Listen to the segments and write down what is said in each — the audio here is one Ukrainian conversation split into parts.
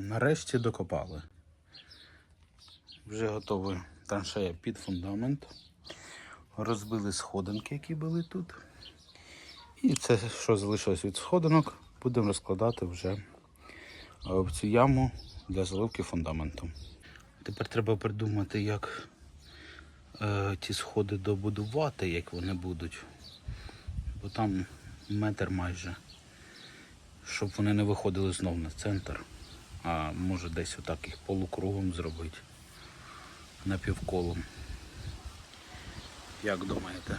Нарешті докопали. Вже готова траншея під фундамент. Розбили сходинки, які були тут. І це, що залишилось від сходинок, будемо розкладати вже е, в цю яму для заливки фундаменту. Тепер треба придумати, як е, ті сходи добудувати, як вони будуть. Бо там метр майже. Щоб вони не виходили знов на центр. А може десь отак їх полукругом зробити. Напівколом. Як думаєте?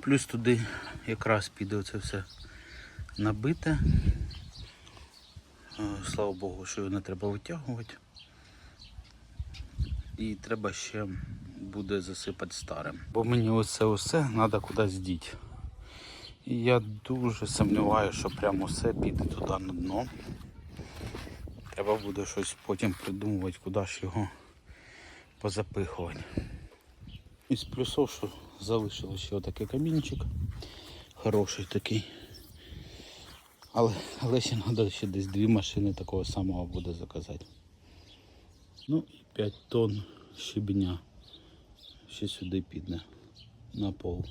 Плюс туди якраз піде оце все набите. Слава Богу, що його не треба витягувати. І треба ще буде засипати старим. Бо мені оце усе треба кудись діти. І я дуже сумніваюся, що прямо все піде туди на дно. Треба буде щось потім придумувати, куди ж його позапихувати. Із плюсов, що залишилось ще отакий камінчик. Хороший такий. Але, але ще треба ще десь дві машини такого самого буде заказати. Ну і 5 тонн щебня ще сюди піде на пол.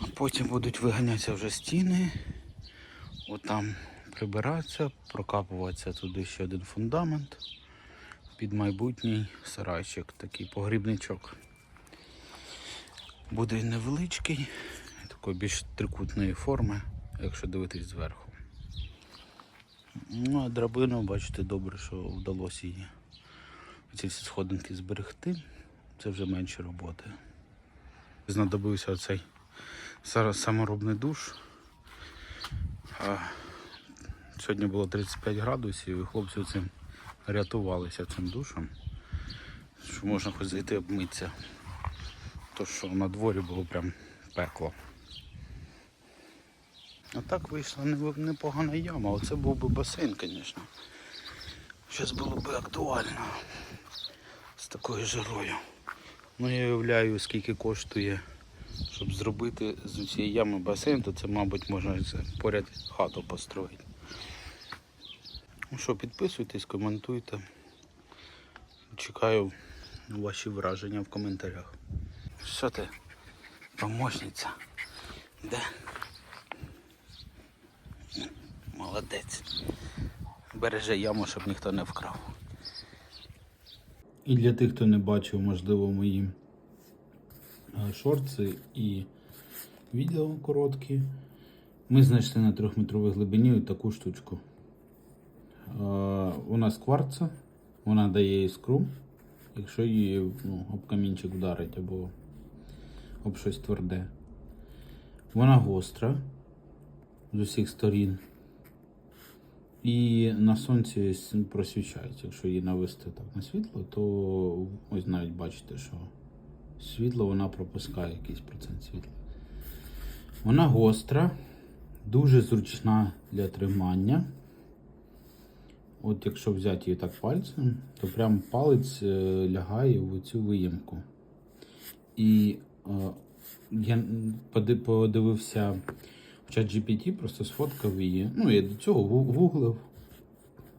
А потім будуть виганятися вже стіни. Отам прибиратися, прокапуватися туди ще один фундамент під майбутній сарайчик, такий погрібничок. Буде невеличкий, такої більш трикутної форми, якщо дивитись зверху. Ну, а драбину, бачите, добре, що вдалося її. Ці всі сходинки зберегти. Це вже менше роботи. Знадобився оцей саморобний душ. Сьогодні було 35 градусів і хлопці цим рятувалися цим душем. Що можна хоч зайти обмитися. То що на дворі було прям пекло. А так вийшла непогана яма, оце був би басейн, звісно. Щось було б актуально з такою жирою. Ну я уявляю, скільки коштує, щоб зробити з цієї ями басейн, то це, мабуть, можна поряд хату построїти. Ну що, підписуйтесь, коментуйте. Чекаю ваші враження в коментарях. Що ти, помощниця? Де? Молодець. Береже яму, щоб ніхто не вкрав. І для тих, хто не бачив, можливо, мої е, шорти і відео короткі, ми знайшли на трьохметровій глибині таку штучку. Е, Вона з кварца, вона дає іскру, якщо її ну, об камінчик вдарить або об щось тверде. Вона гостра з усіх сторін. І на сонці просвічається. Якщо її навести так на світло, то ось навіть бачите, що світло вона пропускає якийсь процент світла. Вона гостра, дуже зручна для тримання. От якщо взяти її так пальцем, то прям палець е, лягає в цю виємку. І е, я подивився в чат GPT, просто сфоткав її. Ну, я до цього гуглив.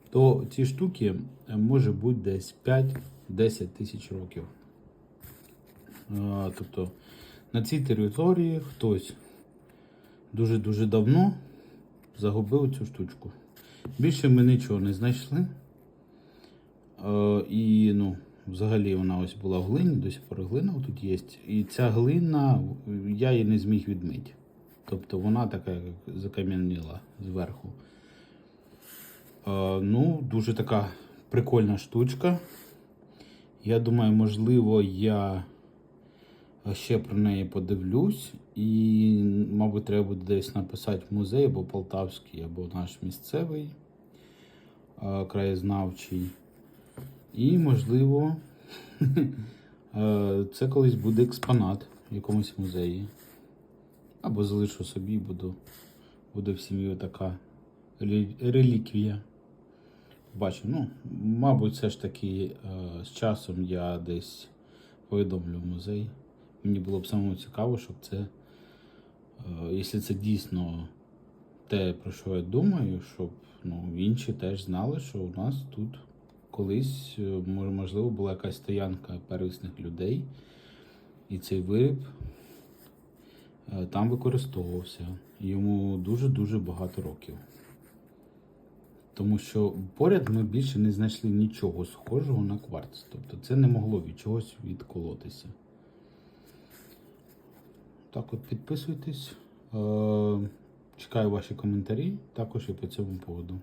То ці штуки е, може бути десь 5-10 тисяч років. Е, Тобто на цій території хтось дуже-дуже давно загубив цю штучку. Більше ми нічого не знайшли. Е, і ну, взагалі вона ось була в глині, до сих пор глина тут є. І ця глина, я її не зміг відмити. Тобто вона така як закам'яніла зверху. Е, ну, дуже така прикольна штучка. Я думаю, можливо, я ще про неї подивлюсь. І, мабуть, треба буде десь написати в музей або полтавський, або наш місцевий краєзнавчий. І, можливо, е, це колись буде експонат в якомусь музеї. Або залишу собі, буду, буде в сім'ї така реліквія. Бачу, ну, мабуть, все ж таки е, з часом я десь повідомлю музей. Мені було б самому цікаво, щоб це, е, якщо це дійсно те, про що я думаю, щоб ну, інші теж знали, що у нас тут колись, е, можливо, була якась стоянка первісних людей, і цей виріб е, там використовувався. Йому дуже-дуже багато років. Тому що поряд ми більше не знайшли нічого схожого на кварц. Тобто це не могло від чогось відколотися. Так от підписуйтесь. Е, Чекаю ваші коментарі також і по цьому поводу.